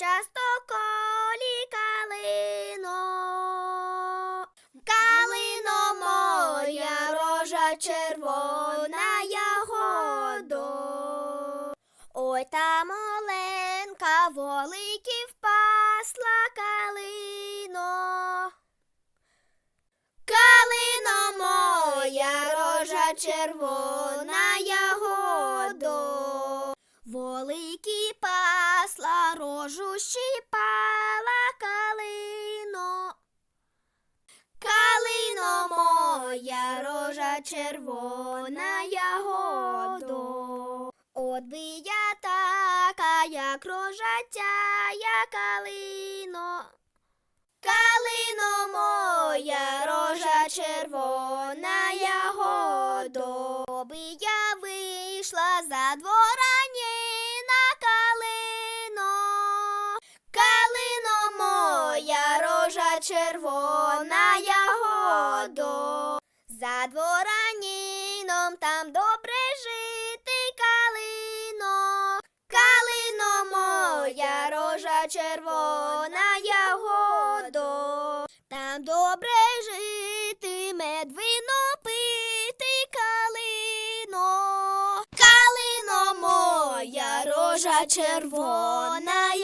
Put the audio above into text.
часто колі калино. Калино моя рожа червона ягодо. Ой та моленька воликів пасла калино. Калино моя рожа червона рожу калино. Калино моя рожа червона ягодо. От би я така, як рожа тя, калино. Калино моя рожа червона ягодо. Би я вийшла за двора червона ягодо. За двораніном там добре жити калино. Калино моя рожа червона ягодо. Там добре жити, мед вино пити калино. Калино моя рожа червона